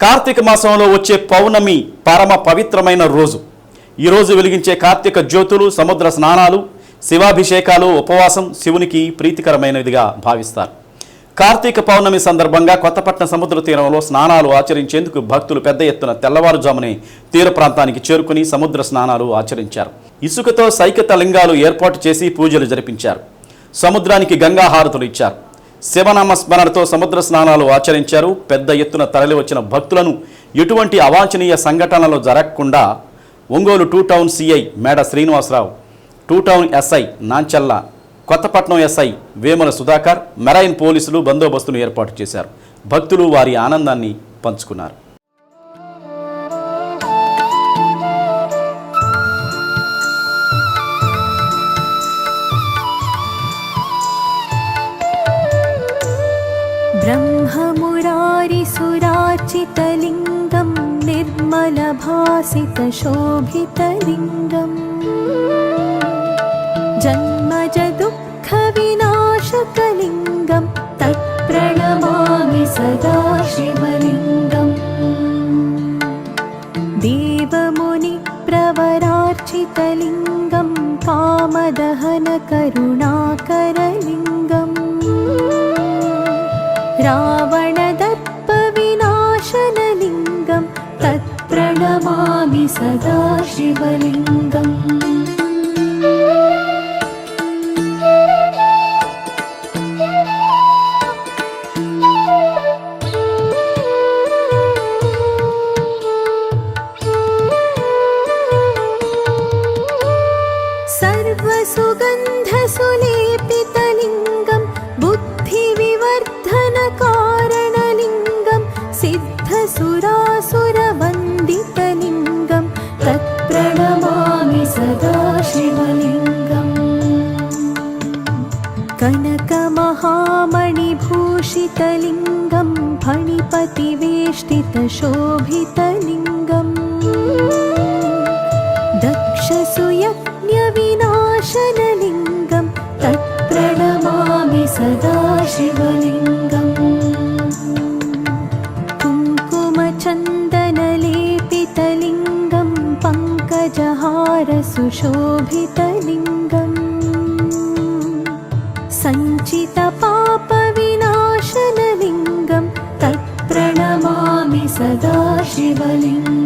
కార్తీక మాసంలో వచ్చే పౌర్ణమి పరమ పవిత్రమైన రోజు. ఈ రోజు వెలిగించే కార్తీక జ్యోతులు సముద్ర స్నానాలు శివాభిషేకాలు ఉపవాసం శివునికి ప్రీతికరమైనదిగా భావిస్తారు. కార్తీక పౌర్ణమి సందర్భంగా కొత్తపట్నం సముద్ర తీరంలో స్నానాలు ఆచరించేందుకు భక్తులు పెద్ద ఎత్తున తెల్లవారుజామునే తీర ప్రాంతానికి చేరుకుని సముద్ర స్నానాలు ఆచరించారు. ఇసుకతో సైకత లింగాలు ఏర్పాటు చేసి పూజలు జరిపించారు. సముద్రానికి గంగా హారతులు ఇచ్చారు. శివనామ స్మరణతో సముద్ర స్నానాలు ఆచరించారు. పెద్ద ఎత్తున తరలివచ్చిన భక్తులను ఎటువంటి అవాంఛనీయ సంఘటనలు జరగకుండా Ongole two town CI Meda Srinivasarao two town SI Nanchalla Kothapatnam SI Vemula Sudhakar marine పోలీసులు బందోబస్తును ఏర్పాటు చేశారు. భక్తులు వారి ఆనందాన్ని పంచుకున్నారు. ब्रह्ममुरारिसुरार्चितलिङ्गं निर्मलभासितशोभितलिङ्गम्। जन्मजदुःखविनाशकलिङ्गं तत्प्रणमामि सदा शिवलिङ्गम्। देवमुनिप्रवरार्चितलिङ्गं कामदहनकरुणाकरलिङ्गम् रावणदर्पविनाशनलिङ्गं तत्प्रणमामि सदा शिवलिङ्गम् कनकमहामणिभूषितलिङ्गं फणिपतिवेष्टितशोभितलिङ्गम्। दक्षसुयज्ञविनाशनलिङ्गं तत्प्रणमामि सदा शिवलिङ्गम् कुङ्कुमचन्दनलेपितलिङ्गं पङ्कजहारसुशोभितलिङ्गम्। सञ्चितपापविनाशनलिङ्गं सदा शिवलिङ्ग।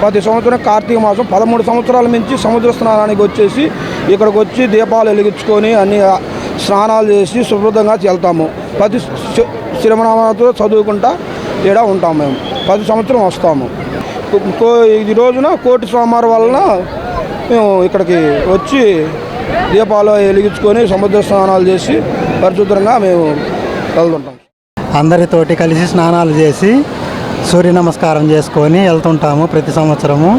ప్రతి సంవత్సరం కార్తీక మాసం పదమూడు సంవత్సరాల నుంచి సముద్ర స్నానానికి వచ్చేసి ఇక్కడికి వచ్చి దీపాలు వెలిగించుకొని అన్ని స్నానాలు చేసి శుభ్రంగా వెళ్తాము. ప్రతి శి- చదువుకుంటా ఇక్కడ ఉంటాం మేము. ప్రతి సంవత్సరం వస్తాము. కో ఈ రోజున కోటి సోమవారం వలన మేము ఇక్కడికి వచ్చి దీపాలు వెలిగించుకొని సముద్ర స్నానాలు చేసి పరిశుభ్రంగా మేము వెళ్తుంటాం. అందరితోటి కలిసి స్నానాలు చేసి సూర్య నమస్కారం చేసుకొని వెళ్తుంటాము ప్రతి సంవత్సరము.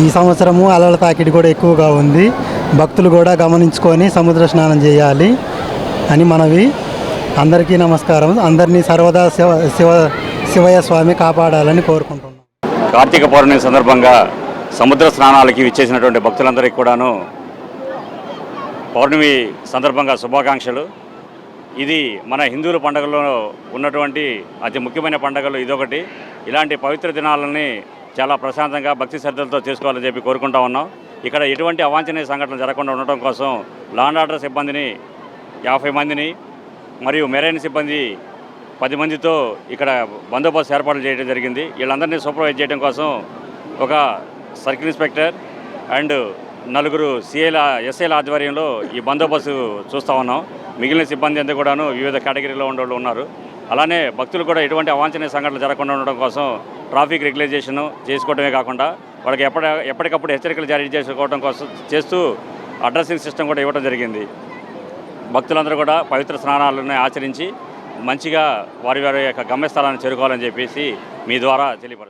ఈ సంవత్సరము అలల తాకిడి కూడా ఎక్కువగా ఉంది. భక్తులు కూడా గమనించుకొని సముద్ర స్నానం చేయాలి అని మనవి. అందరికీ నమస్కారం. అందరినీ సర్వదా శివ శివ శివయ్య స్వామి కాపాడాలని కోరుకుంటున్నాం. కార్తీక పౌర్ణమి సందర్భంగా సముద్ర స్నానాలకి విచ్చేసినటువంటి భక్తులందరికీ కూడాను పౌర్ణమి సందర్భంగా శుభాకాంక్షలు. ఇది మన హిందువుల పండుగలో ఉన్నటువంటి అతి ముఖ్యమైన పండుగలు ఇదొకటి. ఇలాంటి పవిత్ర దినాలని చాలా ప్రశాంతంగా భక్తి శ్రద్ధలతో చేసుకోవాలని చెప్పి కోరుకుంటా ఉన్నాం. ఇక్కడ ఎటువంటి అవాంఛనీయ సంఘటనలు జరగకుండా ఉండటం కోసం లాండ్ ఆర్డర్ సిబ్బందిని యాభై మందిని మరియు మెరైన్ సిబ్బంది పది మందితో ఇక్కడ బందోబస్తు ఏర్పాట్లు చేయడం జరిగింది. వీళ్ళందరినీ సూపర్వైజ్ చేయడం కోసం ఒక సర్కిల్ ఇన్స్పెక్టర్ అండ్ నలుగురు సిఐల ఎస్ఐల ఆధ్వర్యంలో ఈ బందోబస్తు చూస్తూ ఉన్నాం. మిగిలిన సిబ్బంది అంతా కూడాను వివిధ కేటగిరీలో ఉండేవాళ్ళు ఉన్నారు. అలానే భక్తులు కూడా ఎటువంటి అవాంఛనీయ సంఘటనలు జరగకుండా ఉండడం కోసం ట్రాఫిక్ రెగ్యులైజేషన్ చేసుకోవడమే కాకుండా వాళ్ళకి ఎప్పటి ఎప్పటికప్పుడు హెచ్చరికలు జారీ చేసుకోవడం కోసం చేస్తూ అడ్రస్సింగ్ సిస్టమ్ కూడా ఇవ్వడం జరిగింది. భక్తులందరూ కూడా పవిత్ర స్నానాలను ఆచరించి మంచిగా వారి వారి యొక్క గమ్యస్థలాన్ని చేరుకోవాలని చెప్పేసి మీ ద్వారా తెలియపరుస్తాను